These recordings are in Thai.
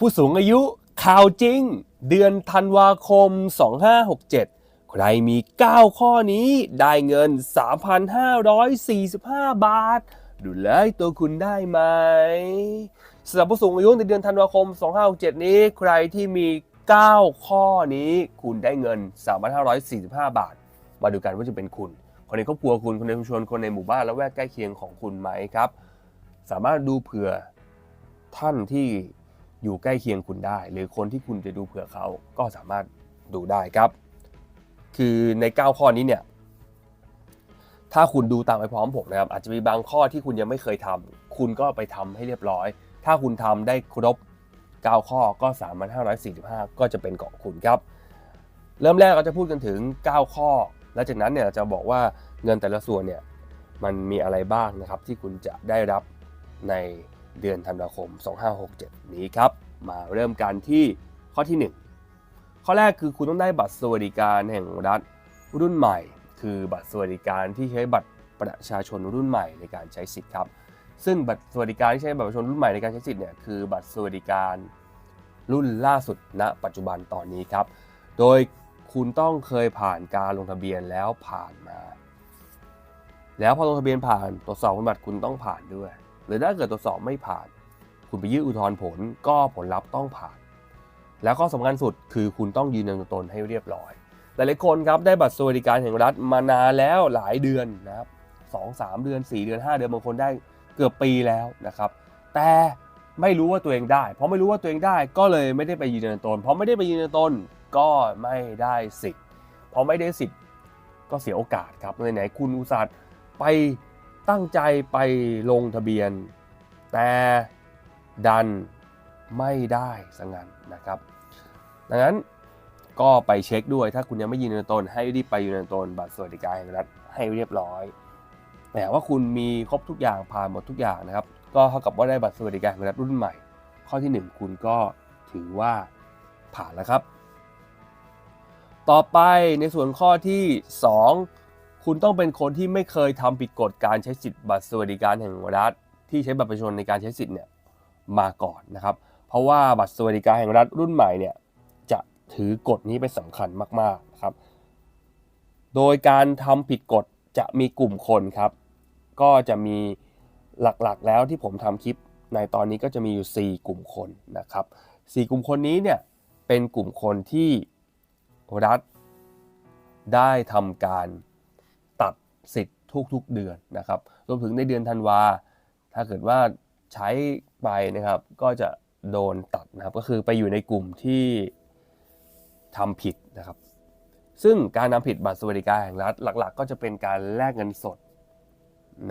ผู้สูงอายุข่าวจริง เดือนธันวาคม 2567 ใครมี 9 ข้อนี้ได้เงิน 3,545 บาท ดูแลตัวคุณได้ไหมสำหรับผู้สูงอายุในเดือนธันวาคม 2567 นี้ ใครที่มี 9 ข้อนี้คุณได้เงิน 3,545 บาท มาดูกันว่าจะเป็นคุณ คนในครอบครัวคุณ คนในชุมชน คนในหมู่บ้านและแวกใกล้เคียงของคุณไหมครับ สามารถดูเผื่อท่านที่ อยู่ใกล้เคียงคุณได้ หรือคนที่คุณจะดูเผื่อเขาก็สามารถดูได้ครับ คือใน 9 ข้อนี้เนี่ยถ้าคุณดูตามไปพร้อมผมนะครับอาจจะมีบางข้อที่คุณยังไม่เคยทำคุณก็ไปทำให้เรียบร้อย ถ้าคุณทำได้ครบ 9 ข้อก็ 3,545 ก็จะเป็นของคุณครับ เริ่มแรกเราจะพูดกันถึง 9 ข้อ แล้วจากนั้นเนี่ยเราจะบอกว่าเงินแต่ละส่วนเนี่ยมันมีอะไรบ้างนะครับที่คุณจะได้รับใน เดือนธันวาคม 2567 นี้ครับ มาเริ่มกันที่ข้อที่ 1 ข้อแรกคือคุณต้องได้บัตรสวัสดิการแห่งรัฐรุ่นใหม่ คือบัตรสวัสดิการที่ใช้บัตรประชาชนรุ่นใหม่ในการใช้สิทธิ์ครับ ซึ่งบัตรสวัสดิการที่ใช้บัตรประชาชนรุ่นใหม่ในการใช้สิทธิ์เนี่ยคือบัตรสวัสดิการรุ่นล่าสุดณ ปัจจุบันตอนนี้ครับ โดยคุณต้องเคยผ่านการลงทะเบียนแล้วผ่านมา แล้วพอลงทะเบียนผ่านตรวจสอบคุณบัตรคุณต้องผ่านด้วย หรือถ้าเกิดตรวจสอบไม่ผ่าน คุณไปยื่นอุทธรณ์ผลก็ผลลัพธ์ต้องผ่าน แล้วก็สำคัญสุดคือคุณต้องยืนยันตัวตนให้เรียบร้อย หลายๆคนครับได้บัตรสวัสดิการแห่งรัฐมานานแล้วหลายเดือนนะครับสองสามเดือน 4 เดือน 5 เดือนบางคนได้เกือบปีแล้วนะครับ แต่ไม่รู้ว่าตัวเองได้ เพราะไม่รู้ว่าตัวเองได้ก็เลยไม่ได้ไปยืนยันตน เพราะไม่ได้ไปยืนยันตนก็ไม่ได้สิทธิ์พอไม่ได้สิทธิ์ก็เสียโอกาสครับไหนๆคุณอุตส่าห์ไป ตั้งใจไปลงทะเบียน แต่ดันไม่ได้สังงั้นนะครับ ดังนั้นก็ไปเช็คด้วยถ้าคุณยังไม่ยืนยันตน ให้รีบไปยืนยันตนบัตรสวัสดิการแห่งรัฐให้เรียบร้อยแต่ว่าคุณมีครบทุกอย่างผ่านหมดทุกอย่างนะครับ ก็เท่ากับว่าได้บัตรสวัสดิการแห่งรัฐรุ่นใหม่ ข้อที่ 1 คุณก็ถือว่าผ่านแล้วครับ ต่อไปในส่วนข้อที่ 2 คุณต้องเป็นคนที่ไม่เคยทำผิดกฎการใช้สิทธิ์บัตรสวัสดิการแห่งรัฐ ที่ใช้บัตรประชาชนในการใช้สิทธิ์เนี่ยมาก่อนนะครับ เพราะว่าบัตรสวัสดิการแห่งรัฐรุ่นใหม่เนี่ยจะถือกฎนี้เป็นสำคัญมากๆนะครับ โดยการทำผิดกฎจะมีกลุ่มคนครับ ก็จะมีหลักๆแล้วที่ผมทำคลิปในตอนนี้ก็จะมีอยู่ 4 กลุ่มคนนะครับ 4 กลุ่มคนนี้เนี่ยเป็นกลุ่มคนที่รัฐได้ทำการ สิทธิ์ทุกๆเดือนนะครับรวมถึงในเดือนธันวา ถ้าเกิดว่าใช้ไปนะครับก็จะโดนตัดนะครับก็คือไปอยู่ในกลุ่มที่ทำผิดนะครับ ซึ่งการนำผิดบัตรสวัสดิการแห่งรัฐหลัก ๆ ก็จะเป็นการแลกเงินสด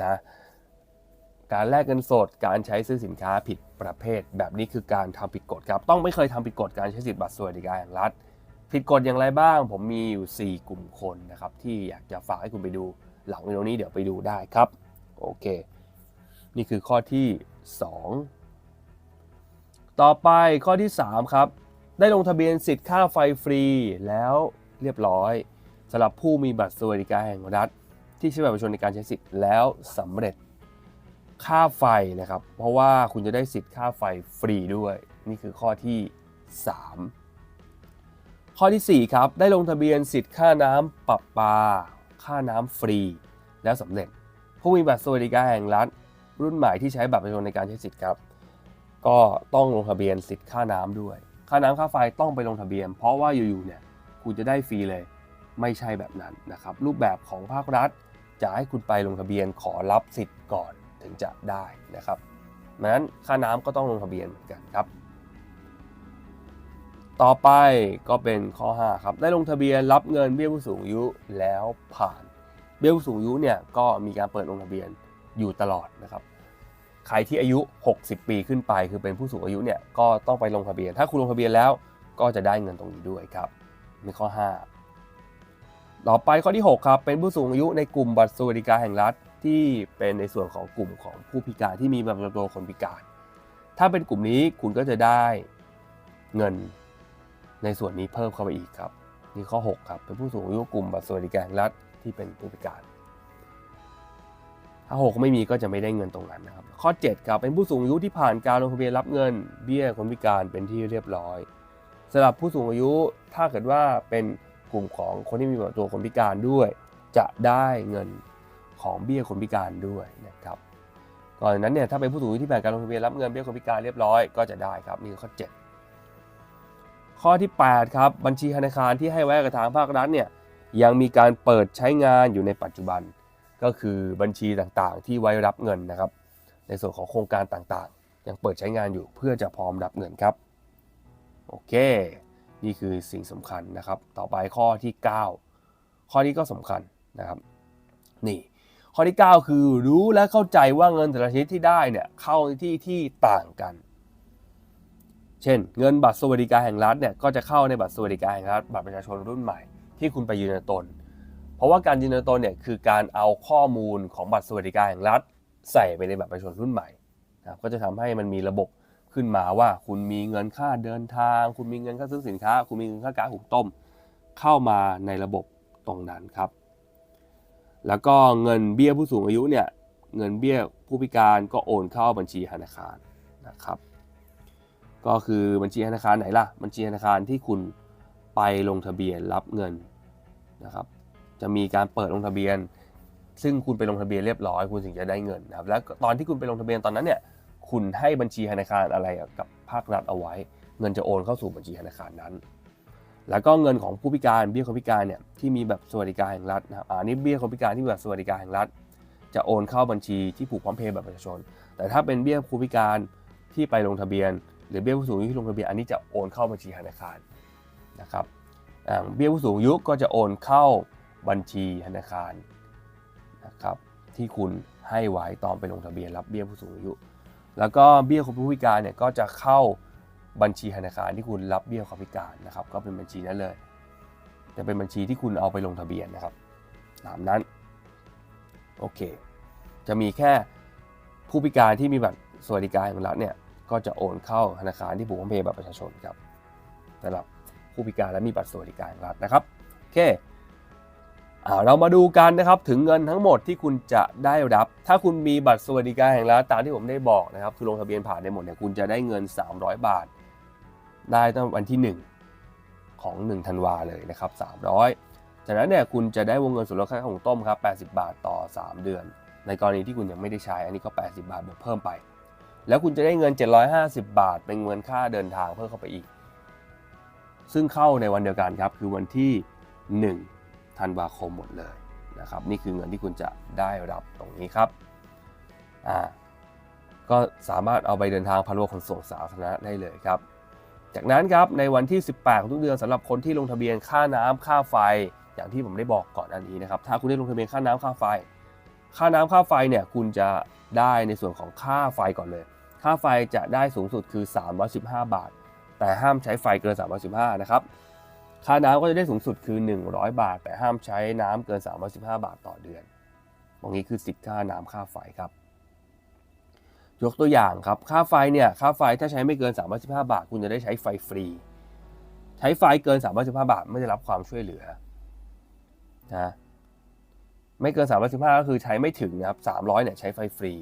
นะการแลกเงินสด การใช้ซื้อสินค้าผิดประเภท แบบนี้คือการทำผิดกฎครับ ต้องไม่เคยทำผิดกฎการใช้สิทธิ์บัตรสวัสดิการแห่งรัฐ ผิดกฎอย่างไรบ้าง ผมมีอยู่ 4 กลุ่มคนนะครับที่อยากจะฝากให้คุณไปดู หลังวิดีโอนี้เดี๋ยวไปดูได้ครับโอเค นี่คือข้อที่ 2 ต่อไปข้อที่ 3 ครับ ได้ลงทะเบียนสิทธิ์ค่าไฟฟรีแล้วเรียบร้อยสำหรับผู้มีบัตรสวัสดิการแห่งรัฐ ที่ใช้บัตรประชาชนในการใช้สิทธิ์แล้วสำเร็จค่าไฟนะครับ เพราะว่าคุณจะได้สิทธิ์ค่าไฟฟรีด้วย นี่คือข้อที่ 3 ข้อที่ 4 ครับ ได้ลงทะเบียนสิทธิ์ค่าน้ำประปา ค่าน้ำฟรี แล้วสำเร็จ ผู้มีบัตรสวัสดิการแห่งรัฐ รุ่นใหม่ที่ใช้บัตรประชาชนในการใช้สิทธิ์ครับ ก็ต้องลงทะเบียนสิทธิ์ค่าน้ำด้วย ค่าน้ำค่าไฟต้องไปลงทะเบียน เพราะว่าอยู่ๆเนี่ยคุณจะได้ฟรีเลยไม่ใช่แบบนั้นนะครับ รูปแบบของภาครัฐ จะให้คุณไปลงทะเบียนขอรับสิทธิ์ก่อนถึงจะได้นะครับดังนั้นค่าน้ำก็ต้องลงทะเบียนเหมือนกันครับ ต่อไปก็เป็นข้อ 5 ครับ ได้ลงทะเบียนรับเงินเบี้ยผู้สูงอายุแล้วผ่าน เบี้ยผู้สูงอายุเนี่ยก็มีการเปิดลงทะเบียนอยู่ตลอดนะครับ ใครที่อายุ 60 ปีขึ้นไป คือเป็นผู้สูงอายุเนี่ยก็ต้องไปลงทะเบียน ถ้าคุณลงทะเบียนแล้วก็จะได้เงินตรงนี้ด้วยครับในข้อ 5 ต่อไปข้อที่ 6 ครับ เป็นผู้สูงอายุในกลุ่มบัตรสวัสดิการแห่งรัฐที่เป็นในส่วนของกลุ่มของผู้พิการที่มีบัตรประจำตัวคนพิการ ถ้าเป็นกลุ่มนี้คุณก็จะได้เงิน ในส่วนนี้เพิ่มเข้าไปอีกครับนี่ข้อ 6 ครับ เป็นผู้สูงอายุกลุ่มบัตรสวัสดิการรัฐที่เป็นผู้พิการ ถ้า 6 ไม่มีก็จะไม่ได้เงินตรงนั้นนะครับ ข้อ 7 ครับเป็นผู้สูงอายุที่ผ่านการลงทะเบียนรับเงิน เบี้ยคนพิการเป็นที่เรียบร้อยสำหรับผู้สูงอายุถ้าเกิดว่าเป็นกลุ่มของคนที่มีตัวคนพิการด้วย จะได้เงินของเบี้ยคนพิการด้วยนะครับก่อนนั้นเนี่ยถ้าเป็นผู้สูงอายุที่ผ่านการลงทะเบียนรับเงินเบี้ยคนพิการเรียบร้อยก็จะได้ครับนี่คือข้อ 7 ข้อที่ 8 ครับ บัญชีธนาคารที่ให้ไว้กับทางภาครัฐเนี่ยยังมีการเปิดใช้งานอยู่ในปัจจุบัน ก็คือบัญชีต่างๆ ที่ไว้รับเงินนะครับ ในส่วนของโครงการต่างๆ ยังเปิดใช้งานอยู่เพื่อจะพร้อมรับเงินครับโอเค นี่คือสิ่งสำคัญนะครับ ต่อไปข้อที่ 9 ข้อนี้ก็สำคัญนะครับนี่ข้อที่ 9 คือรู้และเข้าใจว่าเงินแต่ละชนิดที่ได้เนี่ยเข้าในที่ที่ต่างกัน เช่น เงินบัตรสวัสดิการแห่งรัฐเนี่ยก็จะเข้าในบัตรสวัสดิการแห่งรัฐบัตรประชาชนรุ่นใหม่ที่คุณไปยืนยันตน เพราะว่าการยืนยันตนเนี่ยคือการเอาข้อมูลของบัตรสวัสดิการแห่งรัฐ ใส่ไปในบัตรประชาชนรุ่นใหม่นะก็จะทำให้มันมีระบบขึ้นมาว่าคุณมีเงินค่าเดินทาง คุณมีเงินค่าซื้อสินค้า คุณมีเงินค่าก๊าซหุงต้ม เข้ามาในระบบตรงนั้นครับ แล้วก็เงินเบี้ยผู้สูงอายุเนี่ยเงินเบี้ยผู้พิการก็โอนเข้าบัญชีธนาคารนะครับ ก็คือบัญชีธนาคารไหนล่ะ บัญชีธนาคารที่คุณไปลงทะเบียนรับเงินนะครับ จะมีการเปิดลงทะเบียน ซึ่งคุณไปลงทะเบียนเรียบร้อย คุณถึงจะได้เงินนะครับ แล้วตอนที่คุณไปลงทะเบียนตอนนั้นเนี่ย คุณให้บัญชีธนาคารอะไรกับภาครัฐเอาไว้ เงินจะโอนเข้าสู่บัญชีธนาคารนั้น แล้วก็เงินของผู้พิการเบี้ยคนพิการเนี่ยที่มีแบบสวัสดิการแห่งรัฐนะครับอันนี้เบี้ยคนพิการที่แบบสวัสดิการแห่งรัฐ จะโอนเข้าบัญชีที่ผูกพร้อมเพย์แบบประชาชน แต่ถ้าเป็นเบี้ยผู้พิการที่ไปลงทะเบียน หรือเบี้ยผู้สูงอายุที่ลงทะเบียนอันนี้จะโอนเข้าบัญชีธนาคารนะครับเบี้ยผู้สูงอายุก็จะโอนเข้าบัญชีธนาคารนะครับที่คุณให้ไว้ตอนไปลงทะเบียนรับเบี้ยผู้สูงอายุ แล้วก็เบี้ยคนผู้พิการเนี่ยก็จะเข้าบัญชีธนาคารที่คุณรับเบี้ยความพิการนะครับ ก็เป็นบัญชีนั้นเลยจะเป็นบัญชีที่คุณเอาไปลงทะเบียนนะครับตามนั้นโอเค จะมีแค่ผู้พิการที่มีบัตรสวัสดิการของรัฐเนี่ย ก็จะโอนเข้าธนาคารที่ผูกพันเพย์บัตรประชาชนครับสำหรับผู้พิการและมีบัตรสวัสดิการรัฐนะครับโอเคเอาเรามาดูกันนะครับถึงเงินทั้งหมดที่คุณจะได้รับ ถ้าคุณมีบัตรสวัสดิการแห่งรัฐตามที่ผมได้บอกนะครับ คือลงทะเบียนผ่านในหมดเนี่ยคุณจะได้เงิน 300 บาท ได้ตั้งวันที่ 1 ของ 1 ธันวาเลยนะครับ 300 จากนั้นเนี่ยคุณจะได้วงเงินส่วนลดค่าของต้มครับ 80 บาทต่อ 3 เดือน ในกรณีที่คุณยังไม่ได้ใช้ อันนี้ก็ 80 บาทบวกเพิ่มไป แล้วคุณจะได้เงิน 750 บาท เป็นเงินค่าเดินทางเพิ่มเข้าไปอีก ซึ่งเข้าในวันเดียวกันครับ คือวันที่ 1 ธันวาคมหมดเลยนะครับ นี่คือเงินที่คุณจะได้รับตรงนี้ครับอ่าก็สามารถเอาไปเดินทางพาโลขนส่งสาธารณะได้เลยครับ จากนั้นครับในวันที่ 18 ของทุกเดือนสำหรับคนที่ลงทะเบียนค่าน้ำค่าไฟ อย่างที่ผมได้บอกก่อนอันนี้นะครับ ถ้าคุณได้ลงทะเบียนค่าน้ำค่าไฟ ค่าน้ำค่าไฟเนี่ยคุณจะได้ในส่วนของค่าไฟก่อนเลย ค่าไฟจะได้สูงสุดคือ 315 บาท แต่ห้ามใช้ไฟเกิน 315 นะครับ ค่าน้ำก็จะได้สูงสุดคือ 100 บาท แต่ห้ามใช้น้ำเกิน 315 บาทต่อเดือน ตรงนี้คือสิทธิ์ค่าน้ำค่าไฟครับ ยกตัวอย่างครับ ค่าไฟเนี่ย ค่าไฟถ้าใช้ไม่เกิน 315 บาท คุณจะได้ใช้ไฟฟรี ใช้ไฟเกิน 315 บาท ไม่ได้รับความช่วยเหลือ นะ ไม่เกิน 315 ก็คือใช้ไม่ถึงนะครับ 300 เนี่ยใช้ไฟฟรี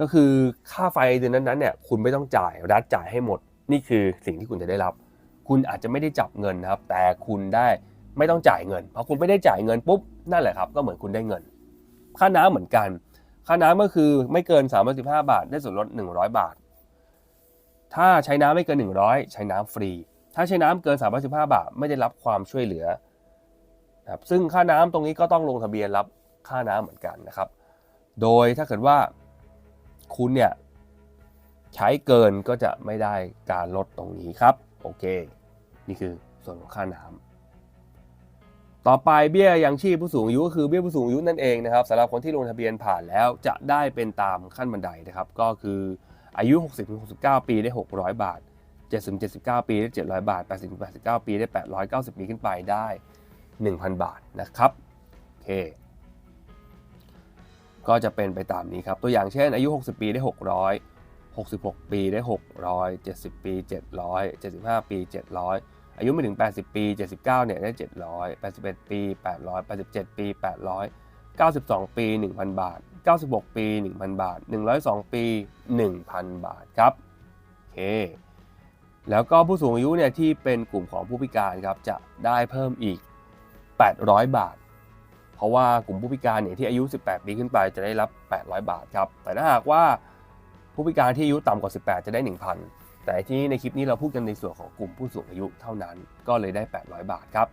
ก็คือค่าไฟเดือนนั้นๆเนี่ยคุณไม่ต้องจ่ายรัฐจ่ายให้หมด นี่คือสิ่งที่คุณจะได้รับ คุณอาจจะไม่ได้จับเงินนะครับ แต่คุณได้ไม่ต้องจ่ายเงินพอคุณไม่ได้จ่ายเงินปุ๊บนั่นแหละครับ ก็เหมือนคุณได้เงิน ค่าน้ำเหมือนกัน ค่าน้ำก็คือไม่เกิน 35 บาท ได้ส่วนลด 100 บาท ถ้าใช้น้ำไม่เกิน 100 ใช้น้ำฟรี ถ้าใช้น้ำเกิน 35 บาท ไม่ได้รับความช่วยเหลือนะครับซึ่งค่าน้ำตรงนี้ก็ต้องลงทะเบียนรับค่าน้ำเหมือนกันนะครับ โดยถ้าเกิดว่า คุณเนี่ยใช้เกินก็จะไม่ได้การลดตรงนี้ครับโอเค นี่คือส่วนของค่าน้ำต่อไปเบี้ยยังชีพผู้สูงอายุก็คือเบี้ยผู้สูงอายุนั่นเองนะครับสำหรับคนที่ลงทะเบียนผ่านแล้วจะได้เป็นตามขั้นบันไดนะครับ ก็คืออายุ 60-69 ปีได้ 600 บาท 70-79 ปีได้ 700 บาท 80-89 ปีได้ 890 ปีขึ้นไปได้ 1,000 บาทนะครับโอเค ก็จะเป็นไปตามนี้ครับ ตัวอย่างเช่น อายุ 60 ปีได้ 600 66 ปีได้ 600 70 ปี 700 75 ปี 700 อายุไม่ถึง 80 ปี 79 เนี่ยได้ 700 81 ปี 800 87 ปี 800 92 ปี 1,000 บาท 96 ปี 1,000 บาท 102 ปี 1,000 บาทครับโอเคแล้วก็ผู้สูงอายุเนี่ยที่เป็นกลุ่มของผู้พิการครับจะได้เพิ่มอีก 800 บาท เพราะว่ากลุ่มผู้พิการเนี่ยที่อายุ 18 ปีขึ้นไปจะได้รับ 800 บาทครับ แต่ถ้าหากว่าผู้พิการที่อายุต่ำกว่า 18 จะได้ 1,000 แต่ที่ในคลิปนี้เราพูดกันในส่วนของกลุ่มผู้สูงอายุเท่านั้นก็เลยได้ 800 บาทครับ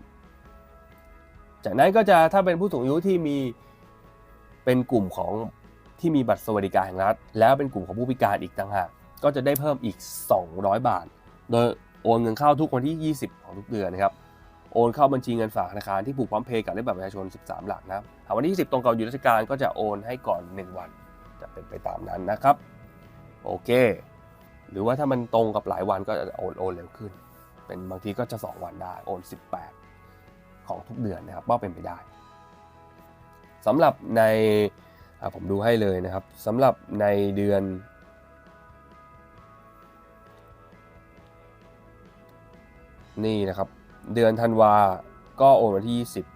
จากนั้นก็จะถ้าเป็นผู้สูงอายุที่มีเป็นกลุ่มของที่มีบัตรสวัสดิการแห่งรัฐ แล้วเป็นกลุ่มของผู้พิการอีกต่างหากก็จะได้เพิ่มอีก 200 บาท โดยโอนเงินเข้าทุกวันที่ 20 ของทุกเดือนนะครับ โอนเข้าบัญชีเงินฝากธนาคารที่ผูกพร้อมเพย์กับเลขบัตรประชาชน 13 หลักนะครับหากวันที่20ตรงกับหยุดราชการก็จะโอนให้ก่อน 1 วัน จะเป็นไปตามนั้นนะครับ โอเค หรือว่าถ้ามันตรงกับหลายวันก็จะโอนโอนเร็วขึ้น เป็นบางทีก็จะ 2 วันได้โอน 18 ของทุกเดือนนะครับว่าเป็นไปได้สำหรับในผมดูให้เลยนะครับสำหรับในเดือนนี่นะครับ เดือนธันวาก็โอนวันที่ 20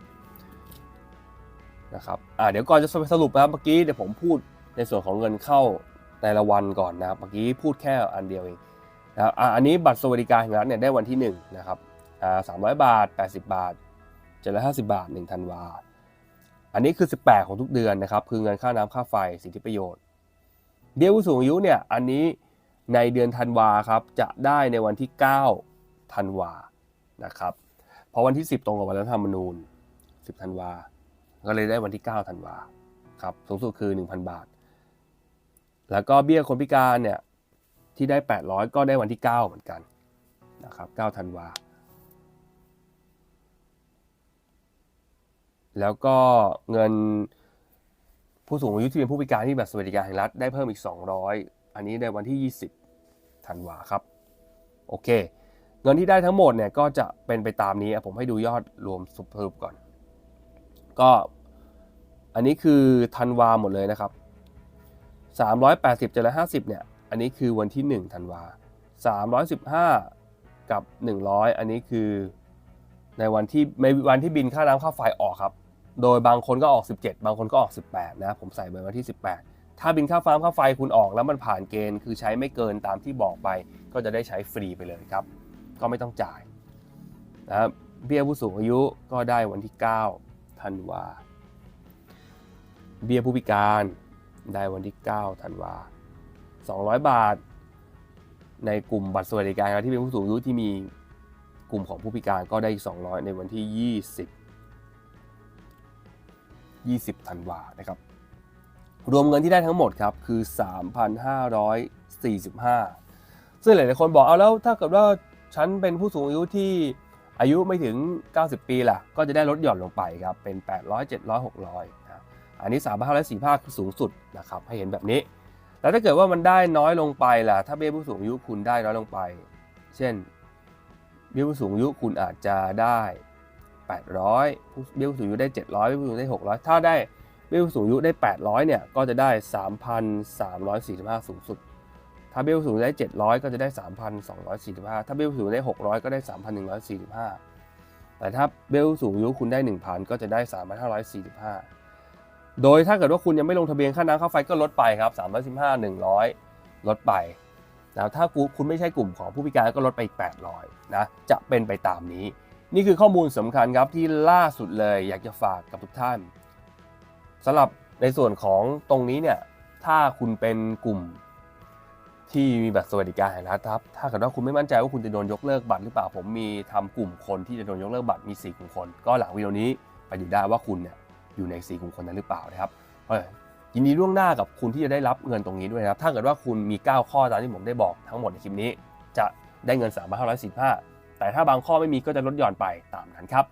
นะครับอ่าเดี๋ยวก่อนจะสรุปนะครับเมื่อกี้เดี๋ยวผมพูดในส่วนของเงินเข้าแต่ละวันก่อนนะครับเมื่อกี้พูดแค่อันเดียวเองนะครับอ่าอันนี้บัตรสวัสดิการแห่งรัฐเนี่ยได้วันที่1นะครับอ่า300บาท 80 บาท 750 บาท1ธันวาอันนี้คือ 18 ของทุกเดือนนะครับคือเงินค่าน้ำค่าไฟสิทธิประโยชน์ เบี้ยผู้สูงอายุเนี่ยอันนี้ในเดือนธันวาครับจะได้ในวันที่ 9 ธันวานะครับ พราะวันที่ 10 ตรงกับวันรัฐธรรมนูญ 10 ธันวา ก็เลยได้วันที่ 9 ธันวาครับ สูงสุดคือ 1,000 บาท แล้วก็เบี้ยคนพิการเนี่ยที่ได้ 800 ก็ได้วันที่ 9 เหมือนกันนะครับ 9 ธันวา แล้วก็เงินผู้สูงอายุที่เป็นผู้พิการที่แบบสวัสดิการแห่งรัฐได้เพิ่มอีก 200 อันนี้ในวันที่ 20 ธันวาครับ โอเค เงินที่ได้ทั้งหมดเนี่ยก็จะเป็นไปตามนี้ผมให้ดูยอดรวมสรุปก่อน ก็อันนี้คือธันวาหมดเลยนะครับ 380 750เนี่ยอันนี้คือวันที่ 1 ธันวา 315 กับ 100 อันนี้คือในวันที่ในวันที่บินค่าน้ำค่าไฟออกครับ โดยบางคนก็ออก 17 บางคนก็ออก 18 นะ ผมใส่ไว้วันที่ 18 ถ้าบินค่าฟ้าค่าไฟคุณออกแล้วมันผ่านเกณฑ์ คือใช้ไม่เกินตามที่บอกไป ก็จะได้ใช้ฟรีไปเลยครับ ก็ไม่ต้องจ่ายนะครับเบี้ยผู้สูงอายุก็ได้วันที่9ธันวาเบี้ยผู้พิการได้วันที่9ธันวา200 บาท ในกลุ่มบัตรสวัสดิการที่เป็นผู้สูงอายุที่มีกลุ่มของผู้พิการก็ได้อีก200 ในวันที่ 20 20ธันวานะครับ รวมเงินที่ได้ทั้งหมดครับคือ 3,545 ซึ่งหลายๆคนบอกเอาแล้วถ้าเกิดว่า ฉันเป็นผู้สูงอายุที่อายุไม่ถึง 90 ปีล่ะ ก็จะได้ลดหย่อนลงไปครับ เป็น 800 700 600นะอันนี้ 3,545คือสูงสุดนะครับ ให้เห็นแบบนี้ แล้วถ้าเกิดว่ามันได้น้อยลงไปล่ะ ถ้าเบี้ยผู้สูงอายุคุณได้น้อยลงไป เช่น เบี้ยผู้สูงอายุคุณอาจจะได้ 800ผู้เบี้ยผู้สูงอายุได้ 700 เบี้ยผู้สูงอายุได้ 600 ถ้าได้เบี้ยผู้สูงอายุได้ 800 เนี่ย ก็จะได้ 3,345 สูงสุด ถ้าเบี้ยผู้สูงได้ 700 ก็จะได้ 3,245 ถ้าเบี้ยผู้สูงอายุได้ 600 ก็ได้ 3,145 แต่ถ้าเบี้ยผู้สูงอายุคุณได้ 1,000 ก็จะได้ 3,545 โดยถ้าเกิดว่าคุณยังไม่ลงทะเบียนค่าน้ำค่าไฟก็ลดไปครับ 315 100 ลดไปนะถ้าคุณไม่ใช่กลุ่มของผู้พิการก็ลดไปอีก 800 นะ จะเป็นไปตามนี้ นี่คือข้อมูลสำคัญครับที่ล่าสุดเลยอยากจะฝากกับทุกท่านสำหรับในส่วนของตรงนี้เนี่ย ถ้าคุณเป็นกลุ่ม ที่มีบัตรสวัสดิการแห่งรัฐครับ ถ้าเกิดว่าคุณไม่มั่นใจว่าคุณจะโดนยกเลิกบัตรหรือเปล่า ผมมีทำกลุ่มคนที่จะโดนยกเลิกบัตรมี 4 กลุ่มคน ก็หลังวิดีโอนี้ไปดูได้ว่าคุณเนี่ยอยู่ใน 4 กลุ่มคนนั้นหรือเปล่านะครับยินดีล่วงหน้ากับคุณที่จะได้รับเงินตรงนี้ด้วยนะครับ ถ้าเกิดว่าคุณมี 9 ข้อตามที่ผมได้บอกทั้งหมดในคลิปนี้ จะได้เงิน3 5 1 5แต่ถ้าบางข้อไม่มีก็จะลดหย่อนไปตามนั้นครับ